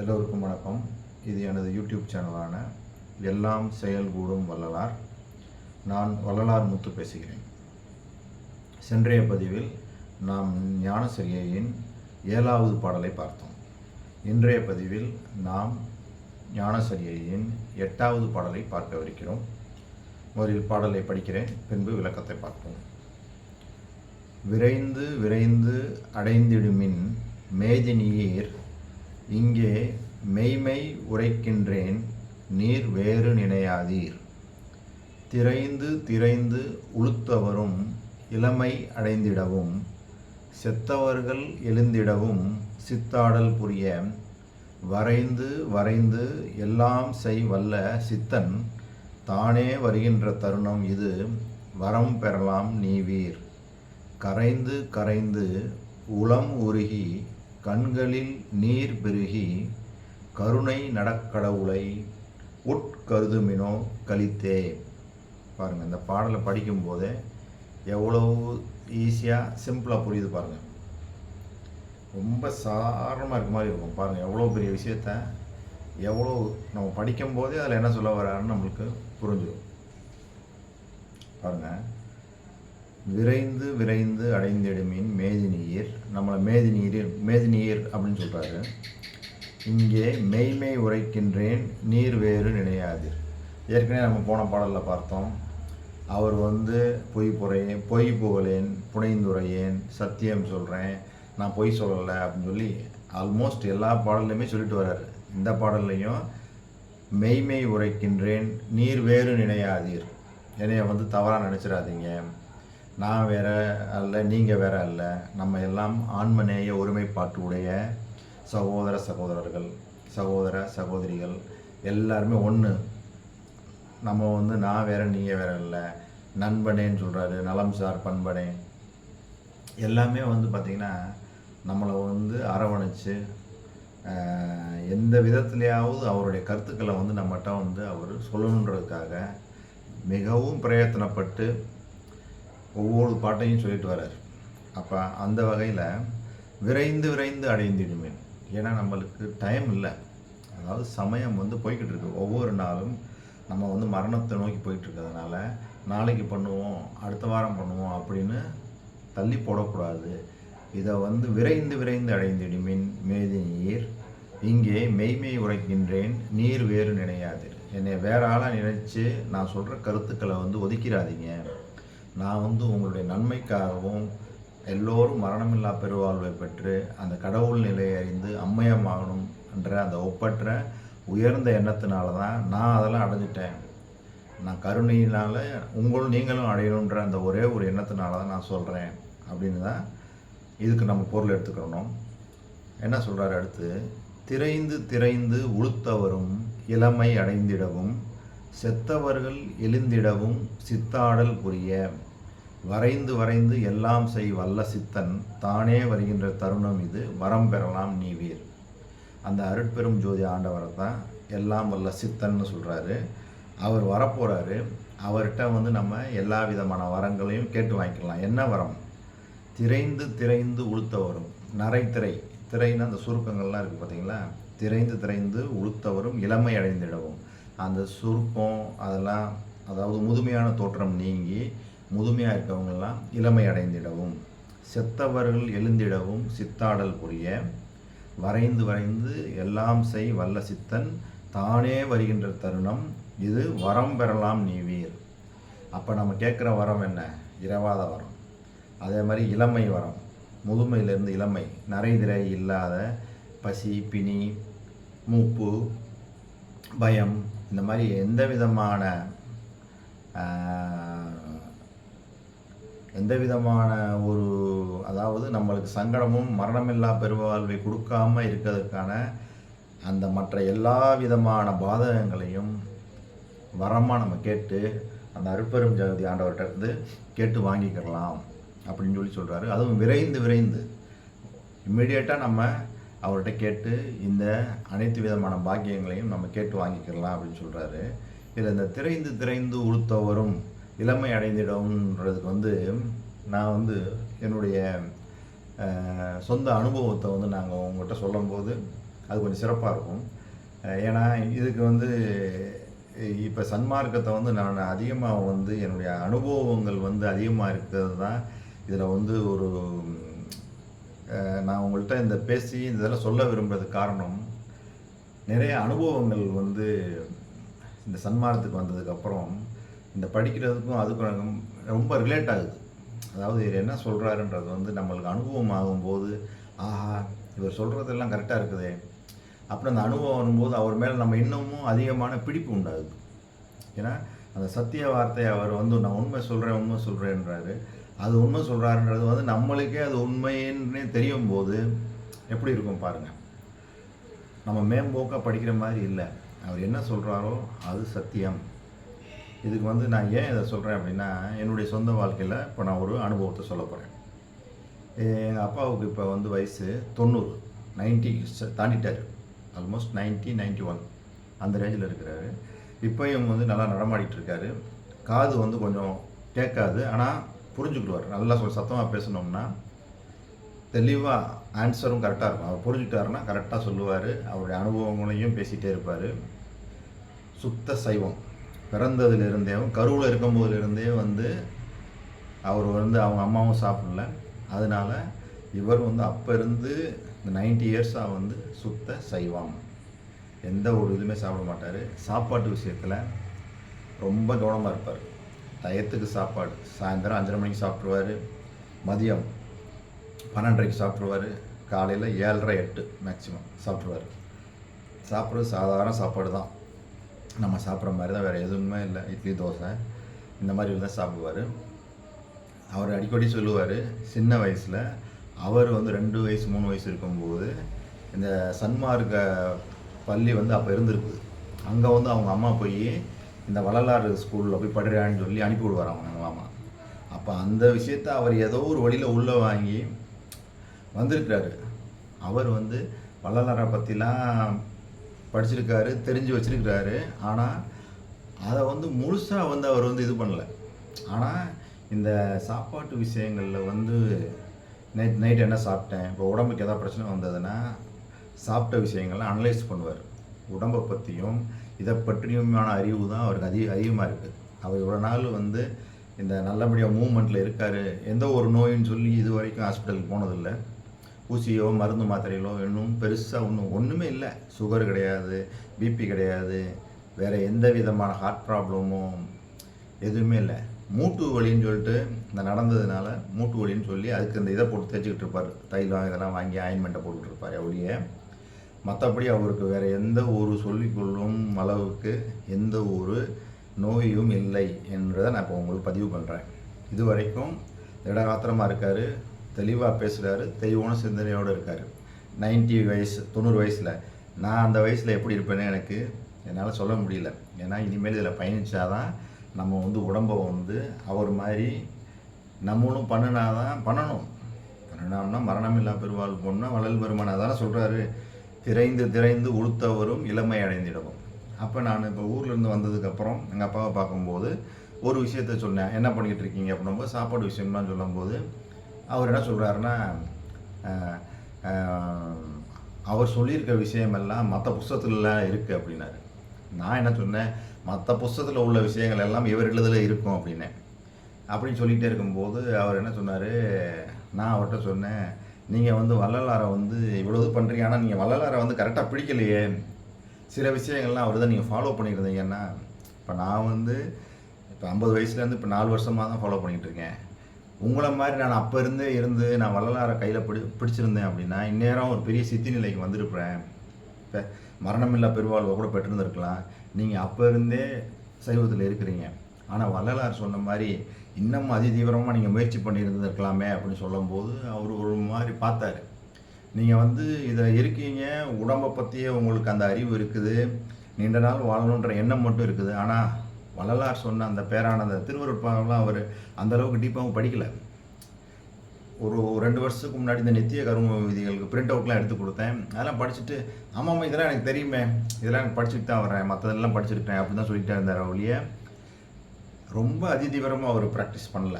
எல்லோருக்கும் வணக்கம். இது எனது யூடியூப் சேனலான எல்லாம் செயல்கூடும் வள்ளலார். நான் வள்ளலார் முத்து பேசுகிறேன். சென்றைய பதிவில் நாம் ஞானசரியையின் ஏழாவது பாடலை பார்த்தோம். இன்றைய பதிவில் நாம் ஞானசரியையின் எட்டாவது பாடலை பார்க்கவிருக்கிறோம். முதலில் பாடலை படிக்கிறேன் பின்பு விளக்கத்தை பார்ப்போம். விரைந்து விரைந்து அடைந்திடுமின் மேதினியீர் இங்கே மெய்மை உரைக்கின்றேன் நீர் வேறு நினையாதீர். திரைந்து திரைந்து உளுத்தவரும் இளமை அடைந்திடவும் செத்தவர்கள் எழுந்திடவும் சித்தாடல் புரிய வரைந்து வரைந்து எல்லாம் செய் வல்ல சித்தன் தானே வருகின்ற தருணம் இது வரம் பெறலாம் நீவீர் கரைந்து கரைந்து உளம் உருகி கண்களில் நீர் பெருகி கருணை நடக்கடவுளை உட்கருதுமினோ கழித்தே பாருங்கள் இந்த பாடலை படிக்கும்போதே எவ்வளவு ஈஸியாக சிம்பிளாக புரியுது பாருங்கள் ரொம்ப சாதாரணமாக இருக்க மாதிரி இருக்கும். பாருங்கள் எவ்வளோ பெரிய விஷயத்த எவ்வளோ நம்ம படிக்கும்போதே அதில் என்ன சொல்ல வர்றாருன்னு நம்மளுக்கு புரிஞ்சிடும் பாருங்கள் விரைந்து விரைந்து அடைந்திடுமின் மேதினியர். நம்மளை மேதினியர் மேதினியர் அப்படின்னு சொல்கிறாரு இங்கே மெய்மை உரைக்கின்றேன் நீர் வேறு நினையாதீர். ஏற்கனவே நம்ம போன பாடலில் பார்த்தோம். அவர் வந்து பொய் புறையேன் பொய் புகழேன் புனைந்துரையேன் சத்தியம் சொல்கிறேன் நான் பொய் சொல்லலை அப்படின்னு சொல்லி ஆல்மோஸ்ட் எல்லா பாடல்லையுமே சொல்லிட்டு வர்றாரு. இந்த பாடல்லையும் மெய்மை உரைக்கின்றேன் நீர் வேறு நினையாதீர். என்னைய வந்து தவறாக நினச்சிடாதீங்க. நான் வேற அல்ல நீங்கள் வேற அல்ல. நம்ம எல்லாம் ஆன்மநேய ஒருமைப்பாட்டு உடைய சகோதர சகோதரர்கள் சகோதர சகோதரிகள் எல்லாருமே ஒன்று நம்ம வந்து நான் வேற நீங்கள் வேற இல்லை நண்பனேன்னு சொல்கிறாரு நலம் சார் பண்பனே. எல்லாமே வந்து பார்த்திங்கன்னா நம்மளை வந்து அரவணைச்சு எந்த விதத்துலையாவது அவருடைய கருத்துக்களை வந்து நம்மகிட்ட வந்து அவர் சொல்லணுன்றதுக்காக மிகவும் பிரயத்தனப்பட்டு ஒவ்வொரு பாட்டையும் சொல்லிட்டு வர்றார். அப்போ அந்த வகையில் விரைந்து விரைந்து அடைந்திடுமே ஏன்னா நம்மளுக்கு டைம் இல்லை. அதாவது சமயம் வந்து போய்கிட்டு இருக்கு. ஒவ்வொரு நாளும் நம்ம வந்து மரணத்தை நோக்கி போயிட்டு இருக்கிறதுனால நாளைக்கு பண்ணுவோம் அடுத்த வாரம் பண்ணுவோம் அப்படின்னு தள்ளி போடக்கூடாது. இதை வந்து விரைந்து விரைந்து அடைந்திடுமின் மேதி நீர். இங்கே மெய்மெய் உரைக்கின்றேன் நீர் வேறு நினையாதீர். என்னை வேற ஆளாக நினைச்சு நான் சொல்கிற கருத்துக்களை வந்து ஒதுக்கிறாதீங்க நான் வந்து உங்களுடைய நன்மைக்காகவும் எல்லோரும் மரணமில்லா பெருவாழ்வை பெற்று அந்த கடவுள் நிலையை அறிந்து அம்மையமாகணும் என்ற அந்த ஒப்பற்ற உயர்ந்த எண்ணத்தினால தான் நான் அதெல்லாம் அடைஞ்சிட்டேன். நான் கருணையினால் உங்களும் நீங்களும் அடையணுன்ற அந்த ஒரே ஒரு எண்ணத்தினால தான் நான் சொல்கிறேன் அப்படின்னு தான் இதுக்கு நம்ம பொருள் எடுத்துக்கிறணும் என்ன சொல்கிறாரு அடுத்து? திரைந்து திரைந்து உளுத்தவரும் இளமை அடைந்திடவும் செத்தவர்கள் எழுந்திடவும் சித்தாடல் புரிய. வரைந்து வரைந்து எல்லாம் செய் வல்ல சித்தன் தானே வருகின்ற தருணம் இது வரம் பெறலாம் நீ வீர். அந்த அருட்பெரும் ஜோதி ஆண்டவரை தான் எல்லாம் வல்ல சித்தன்னு சொல்கிறாரு அவர் வரப்போகிறாரு அவர்கிட்ட வந்து நம்ம எல்லா விதமான வரங்களையும் கேட்டு வாங்கிக்கலாம். என்ன வரம்? திரைந்து திரைந்து உளுத்த வரும். நரைத்திரை திரைன்னு அந்த சுருக்கங்கள்லாம் இருக்குது பார்த்தீங்களா திரைந்து திரைந்து உளுத்தவரும் இளமை அடைந்திடவும். அந்த சுருக்கம் அதெல்லாம் அதாவது முதுமையான தோற்றம் நீங்கி முதுமையாக இருக்கவங்கெல்லாம் இளமை அடைந்திடவும் செத்தவர்கள் எழுந்திடவும் சித்தாடல் புரிய வரைந்து வரைந்து எல்லாம் செய் வல்ல சித்தன் தானே வருகின்ற தருணம் இது வரம் பெறலாம் நீ வீர். அப்போ நம்ம கேட்குற வரம் என்ன? இரவாத வரம். அதே மாதிரி இளமை வரம். முதுமையிலிருந்து இளமை நரைதிரை இல்லாத பசி பிணி மூப்பு பயம் இந்த மாதிரி எந்த விதமான எந்த விதமான ஒரு அதாவது நம்மளுக்கு சங்கடமும் மரணமில்லா பெருவாழ்வை கொடுக்காம இருக்கிறதுக்கான அந்த மற்ற எல்லா விதமான பாதகங்களையும் வரமாக நம்ம கேட்டு அந்த அருட்பெரும் ஜெகதி ஆண்டவர்கிட்ட இருந்து கேட்டு வாங்கிக்கலாம் அப்படின்னு சொல்லி சொல்கிறாரு அதுவும் விரைந்து விரைந்து. இம்மிடியேட்டாக நம்ம அவர்கிட்ட கேட்டு இந்த அனைத்து விதமான பாக்கியங்களையும் நம்ம கேட்டு வாங்கிக்கலாம் அப்படின்னு சொல்கிறாரு இதில் இந்த திரைந்து திரைந்து உளுத்தவரும் இளமை அடைந்திடும்ன்றதுக்கு வந்து நான் வந்து என்னுடைய சொந்த அனுபவத்தை வந்து நாங்கள் உங்கள்கிட்ட சொல்லும்போது அது கொஞ்சம் சிறப்பாக இருக்கும். ஏன்னா இதுக்கு வந்து இப்போ சன்மார்க்கத்தை வந்து நான் அதிகமாக வந்து என்னுடைய அனுபவங்கள் வந்து அதிகமாக இருக்கிறது தான் இதில் வந்து ஒரு நான் உங்கள்கிட்ட இந்த பேசி இந்த இதெல்லாம் சொல்ல விரும்புறது காரணம். நிறைய அனுபவங்கள் வந்து இந்த சன்மார்க்கத்துக்கு வந்ததுக்கப்புறம் இந்த படிக்கிறதுக்கும் அதுக்கும் ரொம்ப ரிலேட் ஆகுது. அதாவது இவர் என்ன சொல்கிறாருன்றது வந்து நம்மளுக்கு அனுபவம் ஆகும்போது ஆஹா இவர் சொல்கிறதெல்லாம் கரெக்டாக இருக்குதே. அப்புறம் அந்த அனுபவம் வரும்போது அவர் மேலே நம்ம இன்னமும் அதிகமான பிடிப்பு உண்டாகுது. ஏன்னா அந்த சத்திய வார்த்தையை அவர் வந்து நான் உண்மை சொல்கிறேன் உண்மை சொல்கிறேன்றாரு அது உண்மை சொல்கிறாருன்றது வந்து நம்மளுக்கே அது உண்மைன்னே தெரியும் போது எப்படி இருக்கும் பாருங்கள் நம்ம மேம்போக்காக படிக்கிற மாதிரி இல்லை. அவர் என்ன சொல்கிறாரோ அது சத்தியம். இதுக்கு வந்து நான் ஏன் இதை சொல்கிறேன் அப்படின்னா என்னுடைய சொந்த வாழ்க்கையில் இப்போ நான் ஒரு அனுபவத்தை சொல்ல போகிறேன் எங்கள் அப்பாவுக்கு இப்போ வந்து வயசு தொண்ணூறு நைன்ட்டி தாண்டிட்டார். ஆல்மோஸ்ட் நைன்ட்டி நைன்ட்டி ஒன் அந்த ரேஞ்சில் இருக்கிறாரு. இப்போயும் வந்து நல்லா நடமாடிட்டு இருக்காரு. காது வந்து கொஞ்சம் கேட்காது ஆனால் புரிஞ்சுக்கிடுவார். நல்லா சொல் சத்தமாக பேசணும்னா தெளிவாக ஆன்சரும் கரெக்டாக இருக்கும். அவர் புரிஞ்சுக்கிட்டாருன்னா கரெக்டாக சொல்லுவார். அவருடைய அனுபவங்களையும் பேசிகிட்டே இருப்பார். சுத்த சைவம். பிறந்ததுலேருந்தே கருவில் இருக்கும்போதுலேருந்தே வந்து அவர் வந்து அவங்க அம்மாவும் சாப்பிடல. அதனால இவர் வந்து அப்போ இருந்து இந்த நைன்டி இயர்ஸாக வந்து சுத்த சைவம். எந்த ஒரு இதுவுமே சாப்பிட மாட்டார். சாப்பாட்டு விஷயத்தில் ரொம்ப கவனமாக இருப்பார். டயத்துக்கு சாப்பாடு. சாயந்தரம் அஞ்சரை மணிக்கு சாப்பிடுவார். மதியம் பன்னெண்டரைக்கு சாப்பிடுவார். காலையில் ஏழரை எட்டு மேக்ஸிமம் சாப்பிடுவார். சாப்பிட்றது சாதாரண சாப்பாடு தான் நம்ம சாப்பிட்ற மாதிரி தான் வேறு எதுவுமே இல்லை. இட்லி தோசை இந்த மாதிரி தான் சாப்பிடுவார். அவர் அடிக்கடி சொல்லுவார் சின்ன வயசில் அவர் வந்து ரெண்டு வயசு மூணு வயசு இருக்கும்போது இந்த சன்மார்க்க பள்ளி வந்து அப்போ இருந்திருக்குது. அங்கே வந்து அவங்க அம்மா போய் இந்த வள்ளலாறு ஸ்கூலில் போய் படுறான்னு சொல்லி அனுப்பி விடுவார் அவங்க எங்கள் மாமா. அப்போ அந்த விஷயத்த அவர் ஏதோ ஒரு வழியில் உள்ளே வாங்கி வந்திருக்கிறாரு. அவர் வந்து வள்ளலாரை பற்றிலாம் படிச்சிருக்காரு தெரிஞ்சு வச்சிருக்கிறாரு. ஆனால் அதை வந்து முழுசாக வந்து அவர் வந்து இது பண்ணல. ஆனால் இந்த சாப்பாட்டு விஷயங்களில் வந்து நைட் நைட் என்ன சாப்பிட்டேன் இப்போ உடம்புக்கு எதாவது பிரச்சனை வந்ததுன்னா சாப்பிட்ட விஷயங்கள்லாம் அனலைஸ் பண்ணுவார். உடம்பை பற்றியும் இதை பற்றியுமான அறிவு தான் அவருக்கு அதிக அதிகமாக இருக்குது. அவர் இவ்வளோ நாள் வந்து இந்த நல்லபடியாக மூமெண்ட்டில் இருக்கார். எந்த ஒரு நோயின்னு சொல்லி இது வரைக்கும் ஹாஸ்பிட்டலுக்கு போனதில்லை. ஊசியோ மருந்து மாத்திரைகளோ இன்னும் பெருசாக ஒன்றும் ஒன்றுமே இல்லை. சுகர் கிடையாது பிபி கிடையாது. வேறு எந்த விதமான ஹார்ட் ப்ராப்ளமும் எதுவுமே இல்லை. மூட்டு வலின்னு சொல்லிட்டு இந்த நடந்ததுனால மூட்டு வலின்னு சொல்லி அதுக்கு இந்த இதை போட்டு தேய்ச்சிக்கிட்டு இருப்பார். தைலம் இதெல்லாம் வாங்கி ஆயின்மெண்ட்டை போட்டுக்கிட்டு இருப்பார் ஒழிய மற்றபடி அவருக்கு வேறு எந்த ஒரு சொல்லிக்கொள்ளும் அளவுக்கு எந்த ஒரு நோயும் இல்லை என்றதை நான் இப்போ உங்களுக்கு பதிவு பண்ணுறேன் இது வரைக்கும் திடகாத்திரமாக இருக்கார். தெளிவாக பேசுகிறாரு தெளிவான சிந்தனையோடு இருக்கார். 90 வயசு தொண்ணூறு வயசில். நான் அந்த வயசில் எப்படி இருப்பேன்னு எனக்கு என்னால் சொல்ல முடியல. ஏன்னா இனிமேல் இதில் பயணித்தாதான் நம்ம வந்து உடம்பை வந்து அவர் மாதிரி நம்மளும் பண்ணினாதான் பண்ணணும். பண்ணினோம்னா மரணமில்லா பெருவாள் பொண்ணா வளல் பெருமான் அதானே சொல்கிறாரு திரைந்து திரைந்து உளுத்தவரும் இளமை அடைந்திடவும். அப்போ நான் இப்போ ஊர்லேருந்து வந்ததுக்கப்புறம் எங்கள் அப்பாவை பார்க்கும்போது ஒரு விஷயத்த சொன்னேன். என்ன பண்ணிக்கிட்டு இருக்கீங்க? அப்படின்னும்போது சாப்பாடு விஷயம்லாம் சொல்லும்போது அவர் என்ன சொல்கிறாருன்னா அவர் சொல்லியிருக்க விஷயமெல்லாம் மற்ற புஸ்தகத்துலலாம் இருக்குது அப்படின்னாரு. நான் என்ன சொன்னேன் மற்ற புஸ்தகத்தில் உள்ள விஷயங்கள் எல்லாம் இவர் எழுதல இருக்கும் அப்படின்னேன். அப்படின்னு சொல்லிகிட்டே இருக்கும்போது அவர் என்ன சொன்னார் நான் அவர்கிட்ட சொன்னேன் நீங்கள் வந்து வள்ளலாரை வந்து இவ்வளோ இது பண்ணுறீங்க ஆனால் நீங்கள் வள்ளலாரை வந்து கரெக்டாக பிடிக்கலையே. சில விஷயங்கள்லாம் அவர் தான் நீங்கள் ஃபாலோ பண்ணியிருந்தீங்கன்னா இப்போ நான் வந்து இப்போ ஐம்பது வயசுலேருந்து இப்போ நாலு வருஷமாக தான் ஃபாலோ பண்ணிகிட்டு இருக்கேன். உங்களை மாதிரி நான் அப்போ இருந்தே இருந்து நான் வள்ளலாரை கையில் பிடி பிடிச்சிருந்தேன் அப்படின்னா இந்நேரம் ஒரு பெரிய சித்தி நிலைக்கு வந்திருப்பேன். இப்போ மரணமில்லா பெருவாழ்வை கூட பெற்றிருந்திருக்கலாம். நீங்கள் அப்போ இருந்தே சைவத்தில் இருக்கிறீங்க. ஆனால் வள்ளலார் சொன்ன மாதிரி இன்னமும் அதி தீவிரமாக நீங்கள் முயற்சி பண்ணியிருந்திருக்கலாமே அப்படின்னு சொல்லும்போது அவர் ஒரு மாதிரி பார்த்தாரு. நீங்கள் வந்து இதில் இருக்கீங்க உடம்பை பற்றியே உங்களுக்கு அந்த அறிவு இருக்குது. நீண்ட நாள் வாழணுன்ற எண்ணம் மட்டும் இருக்குது. ஆனால் வள்ளலார் சொன்ன அந்த பேரானந்த திருவருட்பாவெல்லாம் அவர் அந்த அளவுக்கு டீப்பாகவும் படிக்கலை. ஒரு ரெண்டு வருஷத்துக்கு முன்னாடி இந்த நித்திய கரும விதிகளுக்கு பிரிண்ட் அவுட்லாம் எடுத்து கொடுத்தேன். அதெல்லாம் படிச்சுட்டு ஆமாம் இதெல்லாம் எனக்கு தெரியுமே. இதெல்லாம் எனக்கு படிச்சுட்டு தான் வரேன் மற்றதெல்லாம் படிச்சுருக்கேன் அப்படின்னு தான் சொல்லிட்டு இருந்தார் ஒழிய ரொம்ப அதிதீவிரமாக அவர் ப்ராக்டிஸ் பண்ணல.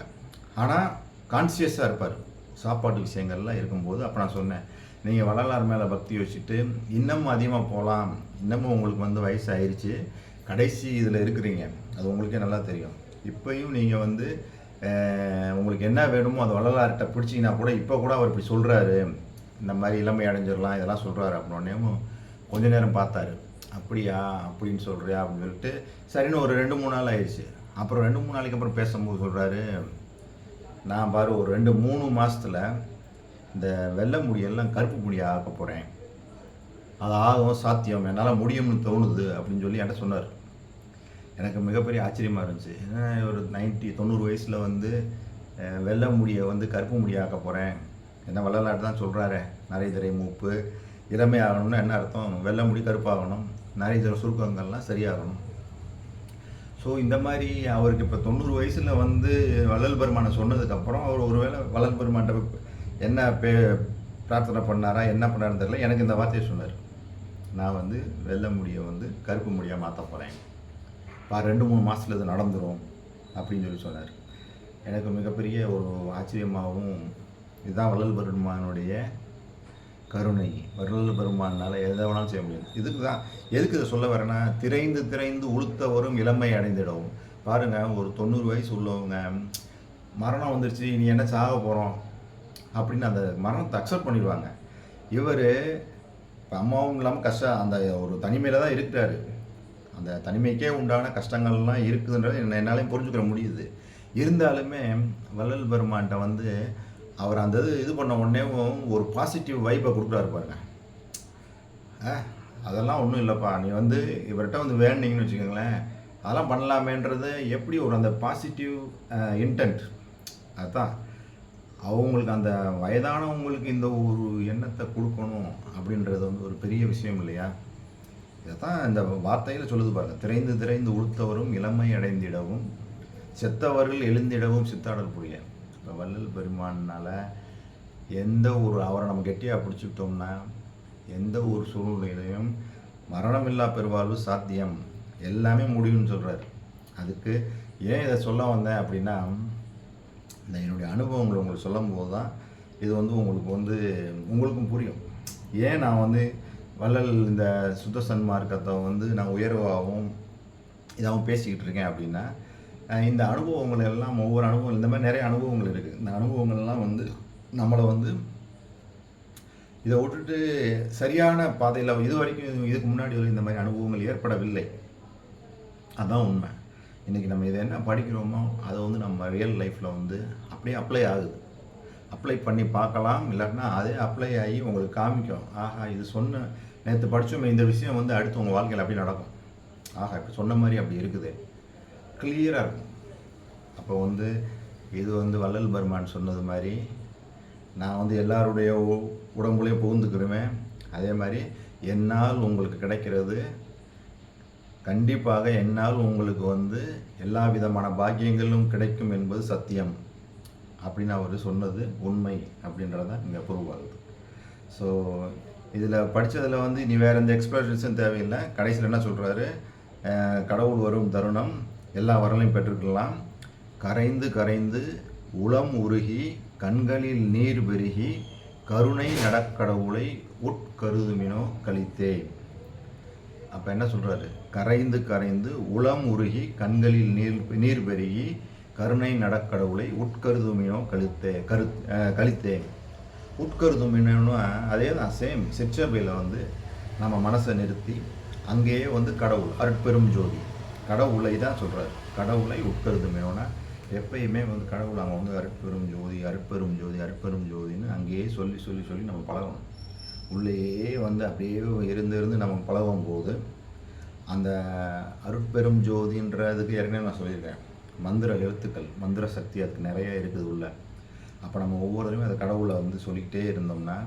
ஆனால் கான்சியஸாக இருப்பார். சாப்பாட்டு விஷயங்கள்லாம் இருக்கும்போது அப்போ நான் சொன்னேன் நீங்கள் வள்ளலார் மேலே பக்தி வச்சுட்டு இன்னமும் அதிகமாக போகலாம் இன்னமும் உங்களுக்கு வந்து வயசு ஆயிடுச்சு கடைசி இதில் இருக்கிறீங்க. அது உங்களுக்கே நல்லா தெரியும். இப்போயும் நீங்கள் வந்து உங்களுக்கு என்ன வேணுமோ அது வள்ளலார்கிட்ட பிடிச்சிங்கன்னா கூட இப்போ கூட அவர் இப்படி சொல்கிறாரு இந்த மாதிரி இளமை அடைஞ்சிடலாம் இதெல்லாம் சொல்கிறாரு அப்படின்னோடனேயும் கொஞ்ச நேரம் பார்த்தாரு. அப்படியா அப்படின்னு சொல்கிறியா அப்படின்னு சொல்லிட்டு சரின்னு ஒரு ரெண்டு மூணு நாள் ஆயிடுச்சு. அப்புறம் ரெண்டு மூணு நாளைக்கு அப்புறம் பேசும்போது சொல்கிறாரு நான் பாரு ஒரு ரெண்டு மூணு மாதத்தில் இந்த வெள்ளை முடியெல்லாம் கருப்பு முடியாக ஆக்க போகிறேன் அது ஆகும் சாத்தியம் என்னால் முடியும்னு தோணுது அப்படின்னு சொல்லி என்கிட்ட சொன்னார். எனக்கு மிகப்பெரிய ஆச்சரியமாக இருந்துச்சு. ஏன்னா ஒரு நைன்ட்டி தொண்ணூறு வயசில் வந்து வெள்ளை முடியை வந்து கருப்பு முடியாக்க போகிறேன் என்ன வள்ளலாட்டு தான் சொல்கிறாரு நரைதிரை மூப்பு இளமை ஆகணும்னா என்ன அர்த்தம்? வெள்ளை முடி கருப்பாகணும் நரைதிரை சுருக்கங்கள்லாம் சரியாகணும். ஸோ இந்த மாதிரி அவருக்கு இப்போ தொண்ணூறு வயசில் வந்து வள்ளல் பெருமானை சொன்னதுக்கப்புறம் அவர் ஒருவேளை வள்ளல் பெருமான்ட்ட என்ன பே பிரார்த்தனை பண்ணாரா? என்ன பண்ணாருன்னு தெரியல. எனக்கு இந்த வார்த்தையை சொன்னார். நான் வந்து வெள்ளை முடியை வந்து கருப்பு முடியாக மாற்ற போகிறேன் பா ரெண்டு மூணு மாதத்தில் இது நடந்துரும் அப்படின்னு சொல்லி சொன்னார். எனக்கு மிகப்பெரிய ஒரு ஆச்சரியமாகவும் இதுதான் வள்ளல் பெருமானுடைய கருணை. வள்ளல் பெருமானால் எதை வேணாலும் செய்ய முடியும். இதுக்கு தான் எதுக்கு இதை சொல்ல வரேன்னா திரைந்து திரைந்து உளுத்தவரும் இளமை அடைந்திடவும். பாருங்கள் ஒரு தொண்ணூறு வயசு உள்ளவங்க மரணம் வந்துருச்சு நீ என்ன சாக போகிறோம் அப்படின்னு அந்த மரணத்தை அக்செப்ட் பண்ணிடுவாங்க. இவர் இப்போ அம்மாவும் இல்லாமல் கஷ்டம் அந்த ஒரு தனிமையில் தான் இருக்கிறாரு. அந்த தனிமைக்கே உண்டான கஷ்டங்கள்லாம் இருக்குதுன்றது என்ன என்னாலையும் புரிஞ்சுக்கிற முடியுது. இருந்தாலுமே வள்ளல் பெருமான்கிட்ட வந்து அவர் அந்த இது இது பண்ண உடனேவும் ஒரு பாசிட்டிவ் வைப்பை கொடுக்குறாரு பாருங்க. அதெல்லாம் ஒன்றும் இல்லைப்பா. நீ வந்து இவர்கிட்ட வந்து வேணுனீங்கன்னு வச்சுக்கோங்களேன். அதெல்லாம் பண்ணலாமேன்றது எப்படி ஒரு அந்த பாசிட்டிவ் இன்டென்ட் அதுதான் அவங்களுக்கு அந்த வயதானவங்களுக்கு இந்த ஒரு எண்ணத்தை கொடுக்கணும் அப்படின்றது வந்து ஒரு பெரிய விஷயம் இல்லையா? இதைத்தான் இந்த வார்த்தையில் சொல்லுது பாருங்க. திரைந்து திரைந்து உளுத்தவரும் இளமை அடைந்திடவும் செத்தவர்கள் எழுந்திடவும் சித்தாடல் புரிய. இப்போ வள்ளல் பெருமானால் எந்த ஒரு அவரை நம்ம கெட்டியாக பிடிச்சிக்கிட்டோம்னா எந்த ஒரு சூழ்நிலையிலையும் மரணமில்லா பெருவாழ்வு சாத்தியம். எல்லாமே முடியும்னு சொல்கிறார் அதுக்கு ஏன் இதை சொல்ல வந்தேன் அப்படின்னா இந்த என்னுடைய அனுபவங்களை உங்களுக்கு சொல்லும் போது தான் இது வந்து உங்களுக்கு வந்து உங்களுக்கும் புரியும். ஏன் நான் வந்து வள்ளல் இந்த சுத்த சன்மார்க்கத்தை வந்து நான் உயர்வாகவும் இதாகவும் பேசிக்கிட்டு இருக்கேன் அப்படின்னா இந்த அனுபவங்கள் எல்லாம் ஒவ்வொரு அனுபவம் இந்த மாதிரி நிறைய அனுபவங்கள் இருக்குது இந்த அனுபவங்கள்லாம் வந்து நம்மளை வந்து இதை விட்டுட்டு சரியான பாதையில் இது வரைக்கும் இதுக்கு முன்னாடி வரைக்கும் இந்த மாதிரி அனுபவங்கள் ஏற்படவில்லை. அதுதான் உண்மை. இன்றைக்கி நம்ம இதை என்ன படிக்கிறோமோ அதை வந்து நம்ம ரியல் லைஃப்பில் வந்து அப்படியே அப்ளை ஆகுது. அப்ளை பண்ணி பார்க்கலாம் இல்லாட்டினா அதே அப்ளை ஆகி உங்களுக்கு காமிக்கும். ஆஹா இது சொன்ன நேற்று படித்தோமே இந்த விஷயம் வந்து அடுத்து உங்கள் வாழ்க்கையில் அப்படி நடக்கும். ஆஹா இப்போ சொன்ன மாதிரி அப்படி இருக்குது. கிளியராக இருக்கும். அப்போ வந்து இது வந்து வள்ளல் பெருமான் சொன்னது மாதிரி நான் வந்து எல்லாருடைய உ- உடம்புலையும் புகுந்துக்கிருவேன். அதே மாதிரி என்னால் உங்களுக்கு கிடைக்கிறது கண்டிப்பாக என்னால் உங்களுக்கு வந்து எல்லா விதமான பாக்கியங்களும் கிடைக்கும் என்பது சத்தியம். அப்படின்னு அவர் சொன்னது உண்மை அப்படின்றத இங்கே ப்ரூவ் ஆகுது ஸோ இதில் படித்ததில் வந்து நீ வேறு எந்த எக்ஸ்பிளேஷன் தேவையில்லை. கடைசியில் என்ன சொல்கிறாரு கடவுள் வரும் தருணம். எல்லா வரலையும் பெற்றுக்கலாம். கரைந்து கரைந்து உளம் உருகி கண்களில் நீர் பெருகி கருணை நடக்கடவுளை உட்கருதுமினோ கழித்தே அப்போ என்ன சொல்கிறாரு கரைந்து கரைந்து உளம் உருகி கண்களில் நீர் நீர் பெருகி கருணை நடக்கடவுளை உட்கருதுமினோ கழித்தே கரு கழித்தேன். உட்கருதும் உட்கருதுமினோன்னா அதே தான் சேம் சிற்றபையில் வந்து நம்ம மனசை நிறுத்தி அங்கேயே வந்து கடவுள் அருட்பெரும் ஜோதி. கடவுளை தான் சொல்கிறார் கடவுளை உட்கருதுமினோன்னா எப்பயுமே வந்து கடவுள் அங்கே வந்து அருட்பெரும் ஜோதி அருட்பெரும் ஜோதி அருட்பெரும் ஜோதின்னு அங்கேயே சொல்லி சொல்லி சொல்லி நம்ம பழகணும். உள்ளேயே வந்து அப்படியே இருந்து இருந்து நம்ம பழகும் போது அந்த அருட்பெரும் ஜோதின்றதுக்கு ஏற்கனவே நான் சொல்லியிருக்கேன். மந்திர எழுத்துக்கள் மந்திர சக்தி அதுக்கு நிறைய இருக்குது உள்ள. அப்போ நம்ம ஒவ்வொருத்தருமே அந்த கடவுளை வந்து சொல்லிக்கிட்டே இருந்தோம்னா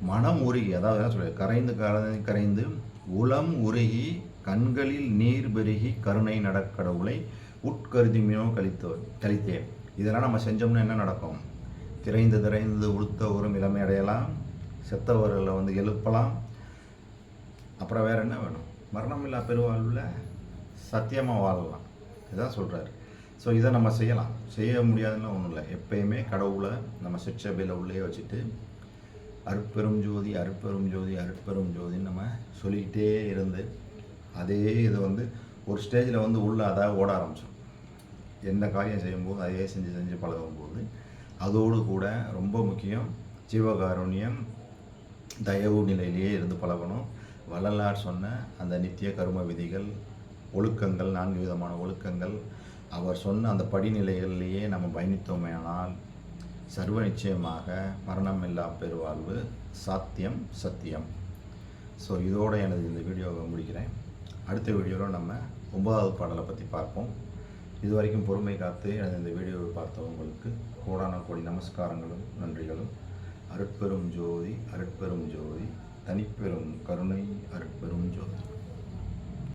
மனம் உருகி அதாவது என்ன கரைந்து கரைந்து கரைந்து உளம் உருகி கண்களில் நீர் பெருகி கருணை நடக்கடவுளை உட்கருதிமினோ கழித்தோ கழித்தேன் இதெல்லாம் நம்ம செஞ்சோம்னா என்ன நடக்கும்? திரைந்து திரைந்து உளுத்த ஒரு இளமை அடையலாம் செத்தவர்களை வந்து எழுப்பலாம். அப்புறம் வேறு என்ன வேணும்? மரணமில்லா பெருவாழ்வில் சத்தியமாக வாழலாம். இதான் சொல்கிறாரு ஸோ இதை நம்ம செய்யலாம். செய்ய முடியாதுன்னு ஒன்றும் இல்லை. எப்பயுமே கடவுளை நம்ம சிற்றபையில் உள்ளே வச்சுட்டு அருட்பெரும் ஜோதி அருட்பெரும் ஜோதி அருட்பெரும் ஜோதின்னு நம்ம சொல்லிக்கிட்டே இருந்து அதே இது வந்து ஒரு ஸ்டேஜில் வந்து உள்ளே அதாக ஓட ஆரம்பிச்சிடும் எந்த காரியம் செய்யும்போது அதையே செஞ்சு செஞ்சு பழகும்போது அதோடு கூட ரொம்ப முக்கியம் ஜீவகாருண்யம் தயவு நிலையிலேயே இருந்து பழகணும். வள்ளலார் சொன்ன அந்த நித்திய கரும விதிகள் ஒழுக்கங்கள் நான்கு விதமான ஒழுக்கங்கள் அவர் சொன்ன அந்த படிநிலைகளிலேயே நம்ம பயணித்தோமேனால் சர்வ நிச்சயமாக மரணமில்லா பெருவாழ்வு சாத்தியம் சத்தியம். ஸோ இதோடு எனது இந்த வீடியோவை முடிக்கிறேன். அடுத்த வீடியோவில் நம்ம ஒன்பதாவது பாடலை பற்றி பார்ப்போம். இது வரைக்கும் பொறுமை காத்து எனது இந்த வீடியோவை பார்த்தவங்களுக்கு கோடான கோடி நமஸ்காரங்களும் நன்றிகளும். அருட்பெரும் ஜோதி அருட்பெரும் ஜோதி தனிப்பெரும் கருணை அருட்பெரும் ஜோதி.